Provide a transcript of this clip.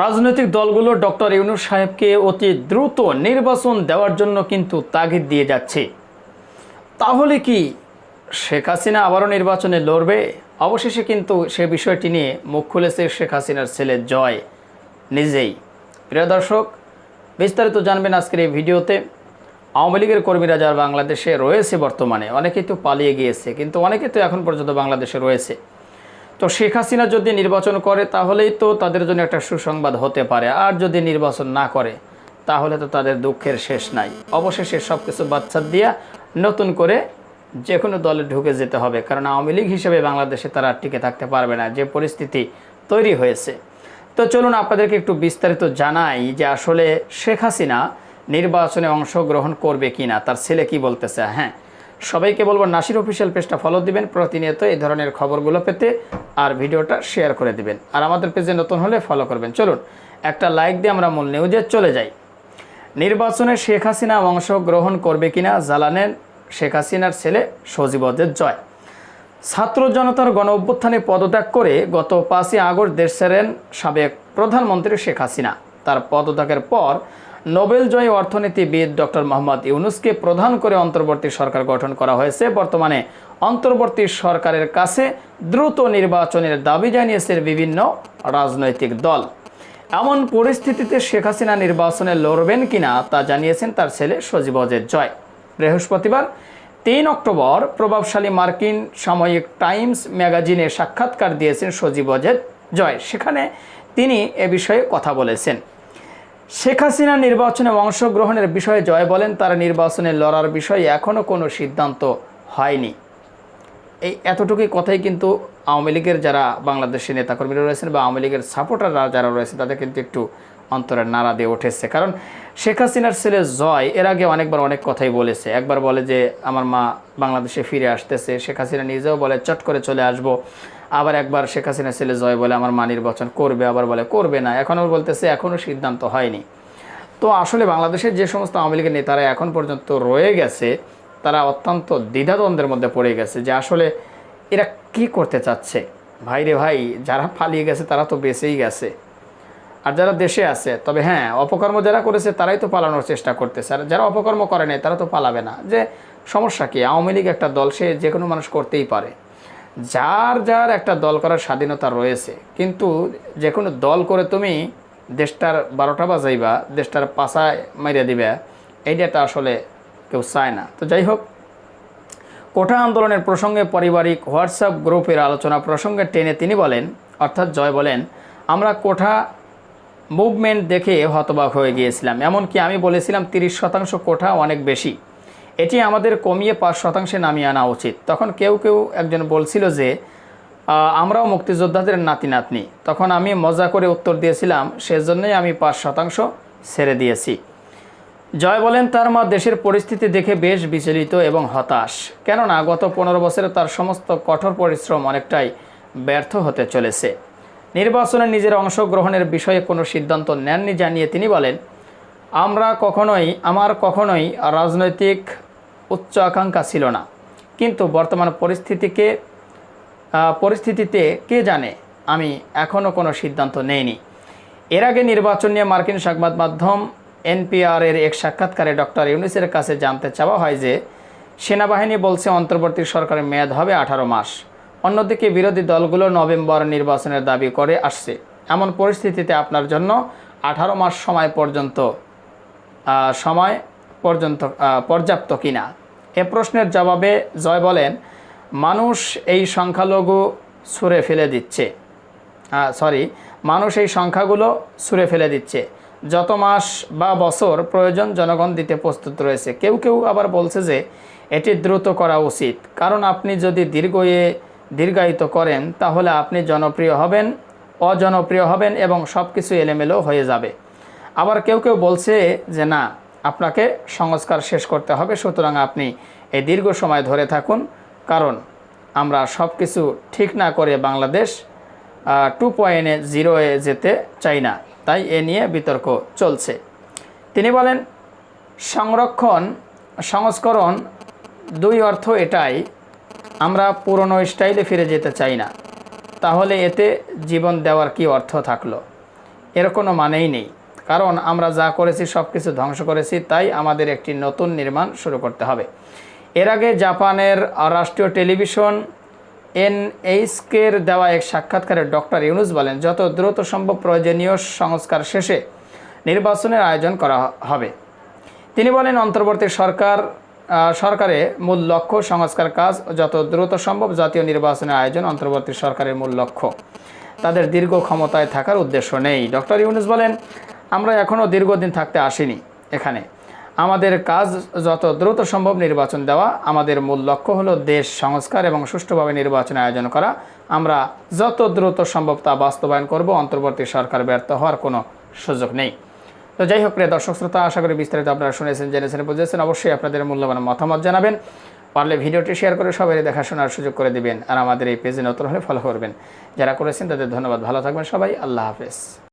রাজনৈতিক দলগুলো ডক্টর ইউনুস সাহেবকে অতি দ্রুত নির্বাচন দেওয়ার জন্য কিন্তু তাগিদ দিয়ে যাচ্ছে। তাহলে কি শেখ হাসিনা আবারও নির্বাচনে লড়বে? অবশেষে কিন্তু সে বিষয়টি নিয়ে মুখ খুলেছে শেখ হাসিনার ছেলে জয় নিজেই। প্রিয় দর্শক, বিস্তারিত জানবেন আজকের এই ভিডিওতে। আওয়ামী লীগের কর্মীরা যারা বাংলাদেশে রয়েছে বর্তমানে, অনেকেই তো পালিয়ে গিয়েছে, কিন্তু অনেকে তো এখন পর্যন্ত বাংলাদেশে রয়েছে। তো শেখ হাসিনা যদি নির্বাচন করে, তাহলেই তো তাদের জন্য একটা সুসংবাদ হতে পারে। আর যদি নির্বাচন না করে, তাহলে তো তাদের দুঃখের শেষ নাই। অবশেষে সব কিছু বাচ্চা দিয়া নতুন করে যে কোনো দলে ঢুকে যেতে হবে, কারণ আওয়ামী লীগ হিসেবে বাংলাদেশে তারা টিকে থাকতে পারবে না, যে পরিস্থিতি তৈরি হয়েছে। তো চলুন আপনাদেরকে একটু বিস্তারিত জানাই যে আসলে শেখ হাসিনা নির্বাচনে অংশগ্রহণ করবে কি না তার ছেলে কি বলতেছে? হ্যাঁ সবাইকে বলব, নাসির অফিসিয়াল পেজটা ফলো দিবেন, প্রতিনিয়ত এই ধরনের খবরগুলো পেতে আর ভিডিওটা শেয়ার করে দিবেন। আর আমাদের পেজে নতুন হলে ফলো করবেন। চলুন, একটা লাইক দিয়ে আমরা মূল নিউজে চলে যাই। নির্বাচনে শেখ হাসিনা অংশগ্রহণ করবে কিনা জালানেন শেখ হাসিনার ছেলে সজীবদের জয়। ছাত্র জনতার গণ অভ্যুত্থানে পদত্যাগ করে গত পাঁচই আগস্ট দেশ সাবেক প্রধানমন্ত্রী শেখ হাসিনা। তার পদত্যাগের পর নোবেল জয়ী অর্থনীতিবিদ ডক্টর মোহাম্মদ ইউনুসকে প্রধান করে অন্তর্বর্তী সরকার গঠন করা হয়েছে। বর্তমানে অন্তর্বর্তী সরকারের কাছে দ্রুত নির্বাচনের দাবি জানিয়েছে বিভিন্ন রাজনৈতিক দল। এমন পরিস্থিতিতে শেখ হাসিনা নির্বাচনে লড়বেন কিনা তা জানিয়েছেন তার ছেলে সজীব অজের জয়। বৃহস্পতিবার তিন অক্টোবর প্রভাবশালী মার্কিন সাময়িক টাইমস ম্যাগাজিনে সাক্ষাৎকার দিয়েছেন সজীব অজের জয়। সেখানে তিনি এ বিষয়ে কথা বলেছেন। শেখ হাসিনা নির্বাচনে অংশগ্রহণের বিষয়ে জয় বলেন, তারা নির্বাচনে লড়ার বিষয়ে এখনও কোনো সিদ্ধান্ত হয়নি। এই এতটুকুই কথাই কিন্তু আওয়ামী লীগের যারা বাংলাদেশের নেতাকর্মীরা রয়েছেন বা আওয়ামী লীগের সাপোর্টাররা যারা রয়েছে তাদের কিন্তু একটু অন্তরের নাড়া দিয়ে উঠেছে। কারণ শেখ হাসিনার ছেলে জয় এর আগে অনেকবার অনেক কথাই বলেছে। একবার বলে যে, আমার মা বাংলাদেশে ফিরে আসতেছে। শেখ হাসিনা নিজেও বলে, চট করে চলে আসব। আবার একবার শেখ হাসিনা ছেলে জয় বলে আমার মা নির্বাচন করবে, আবার বলে, করবে না। এখনও বলতেছে, এখনও সিদ্ধান্ত হয়নি। তো আসলে বাংলাদেশের যে সমস্ত আওয়ামী লীগের নেতারা এখন পর্যন্ত রয়ে গেছে, তারা অত্যন্ত দ্বিধাদ্বন্দ্বের মধ্যে পড়ে গেছে যে আসলে এরা কি করতে চাচ্ছে? ভাই রে ভাই, যারা পালিয়ে গেছে তারা তো বেঁচেই গেছে। আর যারা দেশে আছে, তবে হ্যাঁ অপকর্ম যারা করেছে তারাই তো পালানোর চেষ্টা করতেছে। আর যারা অপকর্ম করে নাই তারা তো পালাবে না। যে সমস্যা কি? আওয়ামী লীগ একটা দল, সে যে কোনো মানুষ করতেই পারে। যার যার একটা দল করার স্বাধীনতা রয়েছে, কিন্তু যে কোনো দল করে তুমি দেশটার বারোটা বাজাইবা, দেশটার পাশায় মাইরা দিবে, এইটা তো আসলে কেউ চায় না। তো যাই হোক, কোঠা আন্দোলনের প্রসঙ্গে পারিবারিক হোয়াটসঅ্যাপ গ্রুপের আলোচনা প্রসঙ্গে টেনে তিনি বলেন, অর্থাৎ জয় বলেন, আমরা কোঠা মুভমেন্ট দেখে হতবাক হয়ে গিয়েছিলাম। এমনকি আমি বলেছিলাম তিরিশ শতাংশ কোঠা অনেক বেশি। এটি আমাদের কমিয়ে পাঁচ শতাংশে নামিয়ে আনা উচিত। তখন কেউ কেউ একজন বলছিল যে আমরাও মুক্তিযোদ্ধাদের নাতি নাতনি তখন আমি মজা করে উত্তর দিয়েছিলাম, সেজন্যই আমি পাঁচ শতাংশ ছেড়ে দিয়েছি। জয় বলেন, তার মা দেশের পরিস্থিতি দেখে বেশ বিচলিত এবং হতাশ। কেননা, গত পনেরো বছরে তার সমস্ত কঠোর পরিশ্রম অনেকটাই ব্যর্থ হতে চলেছে। নির্বাচনে নিজের অংশগ্রহণের বিষয়ে কোনো সিদ্ধান্ত নেননি, জানিয়ে তিনি বলেন আমরা কখনোই, আমার কখনোই রাজনৈতিক উচ্চ আকাঙ্ক্ষা ছিল না। কিন্তু বর্তমান পরিস্থিতিকে পরিস্থিতিতে কে জানে? আমি এখনও কোনো সিদ্ধান্ত নেইনি। এর আগে নির্বাচন নিয়ে মার্কিন সংবাদ মাধ্যম এনপিআর এর এক সাক্ষাৎকারে ডক্টর ইউনিসের কাছে জানতে চাওয়া হয় যে, সেনাবাহিনী বলছে অন্তর্বর্তী সরকারের মেয়াদ হবে আঠারো মাস। অন্যদিকে বিরোধী দলগুলো নভেম্বর নির্বাচনের দাবি করে আসছে। এমন পরিস্থিতিতে আপনার জন্য আঠারো মাস সময় পর্যন্ত সময় পর্যন্ত পর্যাপ্ত কিনা? এ প্রশ্নের জবাবে জয় বলেন, মানুষ এই সংখ্যালঘু ছুঁড়ে ফেলে দিচ্ছে। সরি মানুষ এই সংখ্যাগুলো ছুঁড়ে ফেলে দিচ্ছে। যত মাস বা বছর প্রয়োজন জনগণ দিতে প্রস্তুত রয়েছে। কেউ কেউ আবার বলছে যে, এটি দ্রুত করা উচিত। কারণ আপনি যদি দীর্ঘয়ে দীর্ঘায়িত করেন, তাহলে আপনি জনপ্রিয় হবেন, অজনপ্রিয় হবেন এবং সব কিছু এলোমেলো হয়ে যাবে। আবার কেউ কেউ বলছে যে না, আপনাকে সংস্কার শেষ করতে হবে, সুতরাং আপনি এই দীর্ঘ সময় ধরে থাকুন। কারণ আমরা সব কিছু ঠিক না করে বাংলাদেশ টু পয়েন্টে জিরোয়ে যেতে চাই না। তাই এ নিয়ে বিতর্ক চলছে। তিনি বলেন, সংরক্ষণ, সংস্করণ দুই অর্থ এটাই, আমরা পুরনো স্টাইলে ফিরে যেতে চাই না। তাহলে এতে জীবন দেওয়ার কি অর্থ থাকল? এর কোনো মানেই নেই। কারণ আমরা যা করেছি সব কিছু ধ্বংস করেছি, তাই আমাদের একটি নতুন নির্মাণ শুরু করতে হবে। এর আগে জাপানের রাষ্ট্রীয় টেলিভিশন এনএইচকের দেওয়া এক সাক্ষাৎকারে ডক্টর ইউনুস বলেন, যত দ্রুত সম্ভব প্রয়োজনীয় সংস্কার শেষে নির্বাচনের আয়োজন করা হবে। তিনি বলেন, অন্তর্বর্তী সরকার সরকারে মূল লক্ষ্য সংস্কার কাজ, যত দ্রুত সম্ভব জাতীয় নির্বাচনের আয়োজন অন্তর্বর্তী সরকারের মূল লক্ষ্য। তাদের দীর্ঘ ক্ষমতায় থাকার উদ্দেশ্য নেই। ডক্টর ইউনুস বলেন আমরা এখনও দীর্ঘদিন থাকতে আসিনি এখানে। আমাদের কাজ যত দ্রুত সম্ভব নির্বাচন দেওয়া, আমাদের মূল লক্ষ্য হলো দেশ সংস্কার এবং সুষ্ঠুভাবে নির্বাচন আয়োজন করা। আমরা যত দ্রুত সম্ভব তা বাস্তবায়ন করব, অন্তর্বর্তী সরকার ব্যর্থ হওয়ার কোনো সুযোগ নেই। তো যাই হোক, প্রিয় দর্শক শ্রোতা, আশা করি বিস্তারিত আপনারা শুনেছেন, জেনেছেন, বুঝেছেন। অবশ্যই আপনাদের মূল্যবান মতামত জানাবেন। পারলে ভিডিওটি শেয়ার করে সবাই দেখাশোনার সুযোগ করে দিবেন। আর আমাদের এই পেজে নতুন হলে ফলো করবেন। যারা করেছেন তাদের ধন্যবাদ। ভালো থাকবেন সবাই। আল্লাহ হাফেজ।